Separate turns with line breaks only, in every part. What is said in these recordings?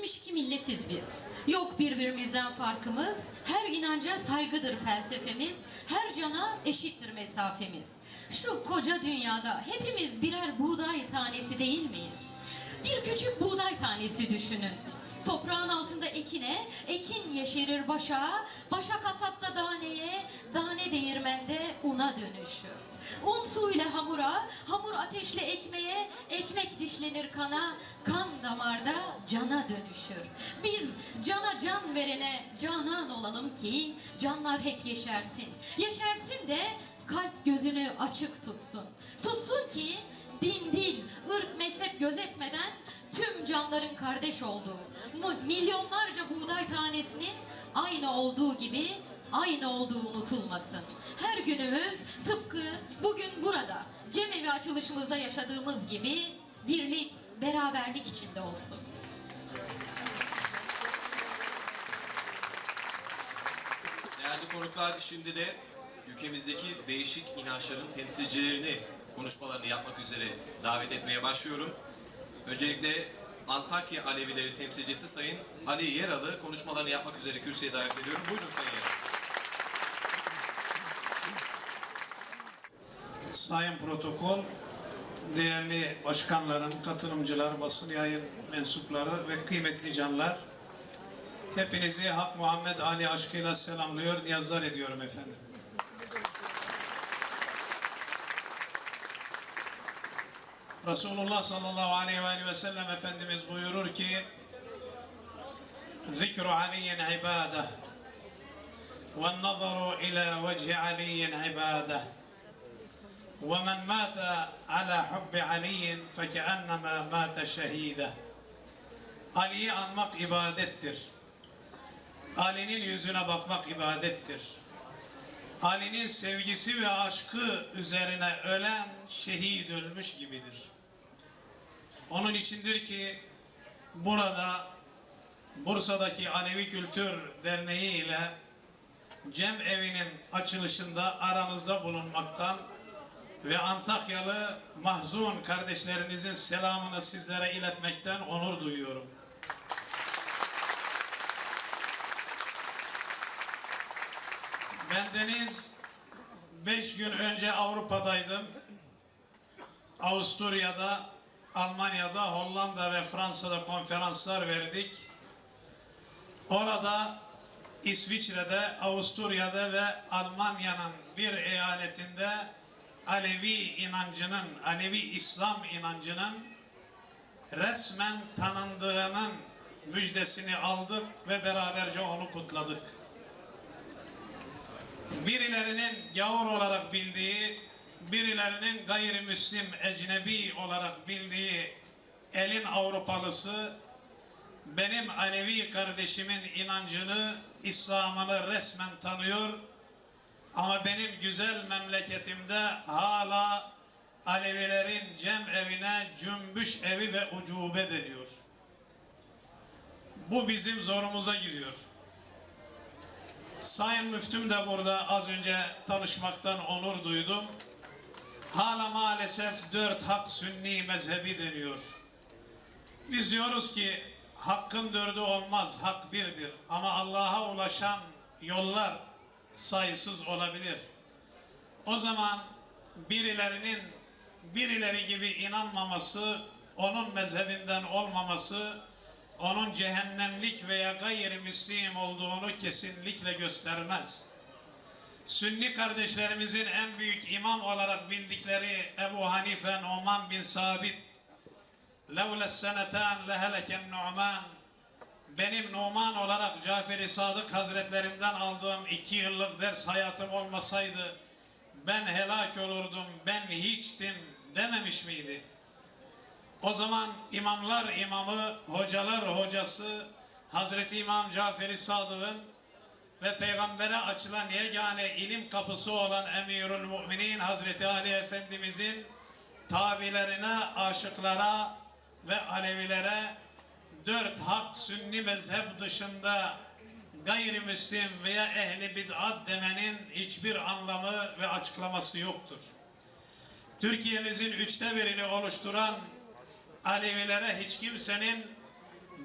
72 milletiz biz. Yok birbirimizden farkımız. Her inanca saygıdır felsefemiz. Her cana eşittir mesafemiz. Şu koca dünyada hepimiz birer buğday tanesi değil miyiz? Bir küçük buğday tanesi düşünün. Toprağın altında ekine, ekin yeşerir başa, başak hasatta daneye, dane değirmende una dönüşür. Un suyla hamura, hamur ateşle ekmeğe, ekmek dişlenir kana, kan damarda cana dönüşür. Biz cana can verene canan olalım ki canlar hep yeşersin. Yeşersin de kalp gözünü açık tutsun. Tutsun ki din, dil, ırk, mezhep gözetmeden tüm canların kardeş olduğu, milyonlarca buğday tanesinin aynı olduğu gibi aynı olduğu unutulmasın. Her günümüz tıpkı bugün burada cemevi açılışımızda yaşadığımız gibi birlik, beraberlik içinde olsun.
Değerli konuklar şimdi de ülkemizdeki değişik inançların temsilcilerini konuşmalarını yapmak üzere davet etmeye başlıyorum. Öncelikle Antakya Alevileri temsilcisi Sayın Ali Yeralı konuşmalarını yapmak üzere kürsüye davet ediyorum. Buyurun Sayın Yeralı.
Sayın Protokol, değerli başkanların, katılımcılar, basın yayın mensupları ve kıymetli canlar, hepinizi Hak Muhammed Ali aşkıyla selamlıyor, niyazlar ediyorum efendim. Resulullah sallallahu aleyhi ve ve sellem Efendimiz buyurur ki, Zikru aliyin ibadah, ve nazaru ila vecihi aliyin ibadah. ومن مات على حب علي فكأنما مات شهيدا Ali'yi anmak ibadettir. Ali'nin yüzüne bakmak ibadettir. Ali'nin sevgisi ve aşkı üzerine ölen şehit ölmüş gibidir. Onun içindir ki burada Bursa'daki Alevi Kültür Derneği ile Cem Evi'nin açılışında aranızda bulunmaktan ve Antakyalı mahzun kardeşlerinizin selamını sizlere iletmekten onur duyuyorum. Bendeniz beş gün önce Avrupa'daydım. Avusturya'da, Almanya'da, Hollanda ve Fransa'da konferanslar verdik. Orada İsviçre'de, Avusturya'da ve Almanya'nın bir eyaletinde Alevi inancının, Alevi İslam inancının resmen tanındığının müjdesini aldık ve beraberce onu kutladık. Birilerinin gavur olarak bildiği, birilerinin gayrimüslim, ecnebi olarak bildiği elin Avrupalısı benim Alevi kardeşimin inancını, İslam'ını resmen tanıyor ama benim güzel memleketimde hala Alevilerin cem evine cümbüş evi ve ucube deniyor. Bu bizim zorumuza giriyor. Sayın Müftüm de burada az önce tanışmaktan onur duydum. Hala maalesef dört hak sünni mezhebi deniyor. Biz diyoruz ki hakkın dördü olmaz, hak birdir. Ama Allah'a ulaşan yollar sayısız olabilir. O zaman birilerinin birileri gibi inanmaması, onun mezhebinden olmaması, onun cehennemlik veya gayrimüslim olduğunu kesinlikle göstermez. Sünni kardeşlerimizin en büyük imam olarak bildikleri Ebu Hanife Numan bin Sabit لَوْلَ السَّنَتَانْ لَهَلَكَ النُّعْمَانِ benim Numan olarak Cafer-i Sadık Hazretlerinden aldığım iki yıllık ders hayatım olmasaydı ben helak olurdum, ben hiçtim dememiş miydi? O zaman imamlar imamı, hocalar hocası Hazreti İmam Cafer-i Sadık'ın ve peygambere açılan yegane ilim kapısı olan Emirül Müminin Hazreti Ali Efendimizin tabilerine, aşıklara ve Alevilere dört hak sünni mezhep dışında gayrimüslim veya ehli bid'at demenin hiçbir anlamı ve açıklaması yoktur. Türkiye'mizin üçte birini oluşturan Alevilere hiç kimsenin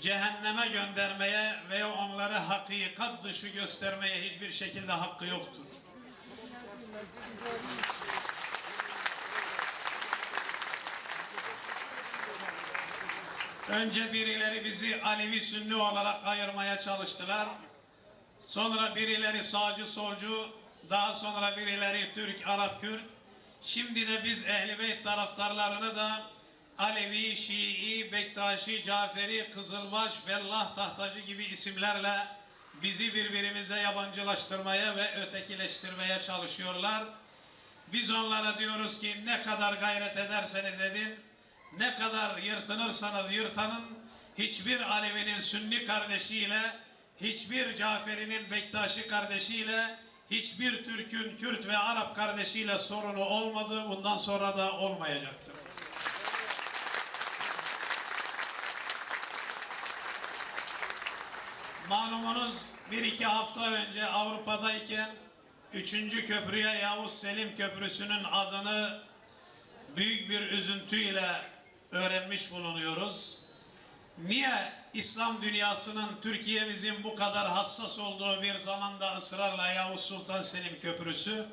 cehenneme göndermeye veya onları hakikat dışı göstermeye hiçbir şekilde hakkı yoktur. Önce birileri bizi Alevi Sünni olarak ayırmaya çalıştılar. Sonra birileri sağcı solcu, daha sonra birileri Türk, Arap, Kürt. Şimdi de biz Ehl-i taraftarlarını da Alevi, Şii, Bektaşi, Caferi, Kızılbaş, Fellah, Tahtacı gibi isimlerle bizi birbirimize yabancılaştırmaya ve ötekileştirmeye çalışıyorlar. Biz onlara diyoruz ki ne kadar gayret ederseniz edin, ne kadar yırtınırsanız yırtanın, hiçbir Alevi'nin Sünni kardeşiyle, hiçbir Caferi'nin Bektaşi kardeşiyle, hiçbir Türk'ün Kürt ve Arap kardeşiyle sorunu olmadı, bundan sonra da olmayacaktır. Malumunuz bir iki hafta önce Avrupa'dayken üçüncü köprüye Yavuz Selim Köprüsü'nün adını büyük bir üzüntüyle öğrenmiş bulunuyoruz. Niye İslam dünyasının Türkiye'mizin bu kadar hassas olduğu bir zamanda ısrarla Yavuz Sultan Selim Köprüsü,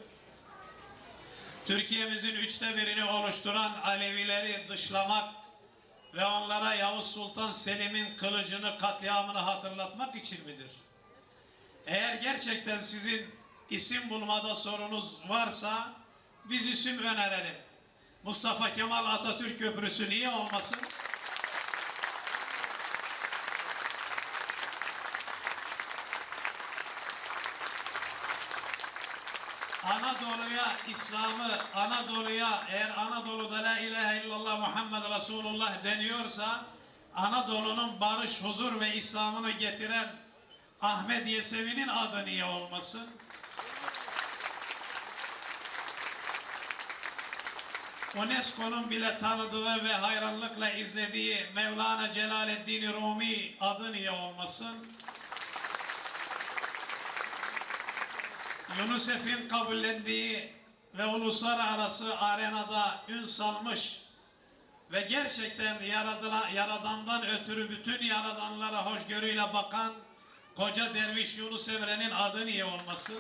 Türkiye'mizin üçte birini oluşturan Alevileri dışlamak ve onlara Yavuz Sultan Selim'in kılıcını, katliamını hatırlatmak için midir? Eğer gerçekten sizin isim bulmada sorunuz varsa biz isim önerelim. Mustafa Kemal Atatürk Köprüsü niye olmasın? Anadolu'ya İslam'ı, Anadolu'ya eğer Anadolu'da la ilahe illallah Muhammed Resulullah deniyorsa Anadolu'nun barış, huzur ve İslam'ını getiren Ahmet Yesevi'nin adı niye olmasın? UNESCO'nun bile tanıdığı ve hayranlıkla izlediği Mevlana Celaleddin Rumi adı niye olmasın? UNICEF'in kabullendiği ve uluslararası arenada ün salmış ve gerçekten yaradılan, yaradandan ötürü bütün yaradanlara hoşgörüyle bakan koca derviş Yunus Emre'nin adı niye olmasın?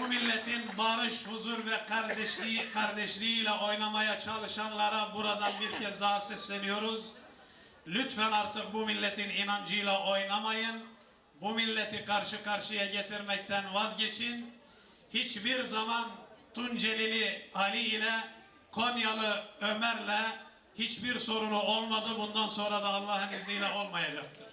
Bu milletin barış, huzur ve kardeşliği, kardeşliğiyle oynamaya çalışanlara buradan bir kez daha sesleniyoruz. Lütfen artık bu milletin inancıyla oynamayın. Bu milleti karşı karşıya getirmekten vazgeçin. Hiçbir zaman Tuncelili Ali ile Konyalı Ömer'le hiçbir sorunu olmadı. Bundan sonra da Allah'ın izniyle olmayacaktır.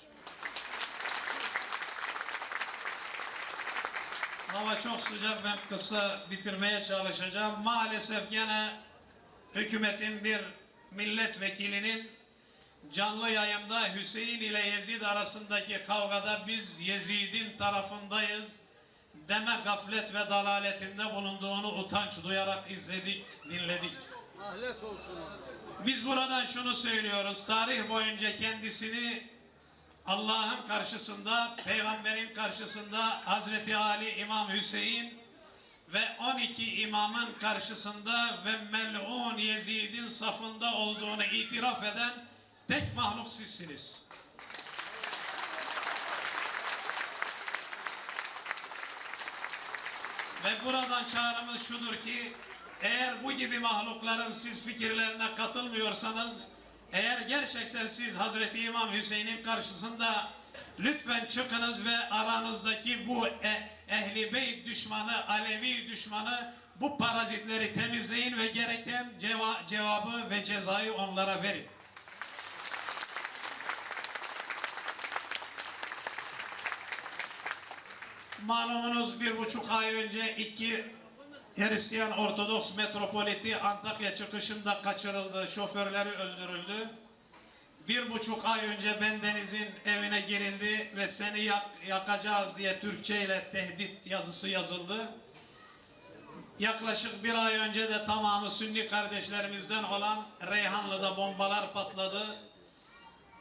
Hava çok sıcak ben kısa bitirmeye çalışacağım. Maalesef gene hükümetin bir milletvekilinin canlı yayında Hüseyin ile Yezid arasındaki kavgada biz Yezid'in tarafındayız deme gaflet ve dalaletinde bulunduğunu utanç duyarak izledik, dinledik. Biz buradan şunu söylüyoruz. Tarih boyunca kendisini Allah'ın karşısında, peygamberin karşısında Hazreti Ali İmam Hüseyin ve 12 imamın karşısında ve mel'un Yezid'in safında olduğunu itiraf eden tek mahluk sizsiniz. Ve buradan çağrımız şudur ki eğer bu gibi mahlukların siz fikirlerine katılmıyorsanız eğer gerçekten siz Hazreti İmam Hüseyin'in karşısında lütfen çıkınız ve aranızdaki bu e, ehli beyt düşmanı, Alevi düşmanı bu parazitleri temizleyin ve gereken ceva- cevabı ve cezayı onlara verin. Malumunuz bir buçuk ay önce iki Hristiyan Ortodoks metropoliti Antakya çıkışında kaçırıldı, şoförleri öldürüldü. Bir buçuk ay önce bendenizin evine girildi ve seni yak- yakacağız diye Türkçe ile tehdit yazısı yazıldı. Yaklaşık bir ay önce de tamamı Sünni kardeşlerimizden olan Reyhanlı'da bombalar patladı.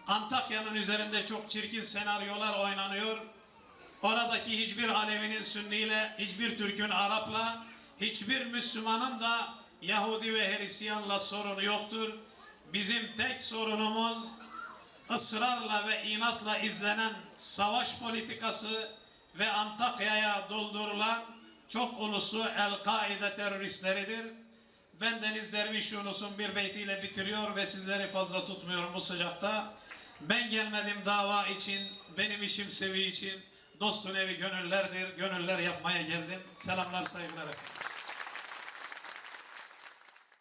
Antakya'nın üzerinde çok çirkin senaryolar oynanıyor. Oradaki hiçbir Alevi'nin Sünni'yle, hiçbir Türk'ün Arap'la, hiçbir Müslümanın da Yahudi ve Hristiyanla sorunu yoktur. Bizim tek sorunumuz ısrarla ve inatla izlenen savaş politikası ve Antakya'ya doldurulan çok uluslu El-Kaide teröristleridir. Ben Deniz Derviş Yunus'un bir beytiyle bitiriyor ve sizleri fazla tutmuyorum bu sıcakta. Ben gelmedim dava için, benim işim sevi için. Dostun evi gönüllerdir, gönüller yapmaya geldim. Selamlar, saygılar efendim.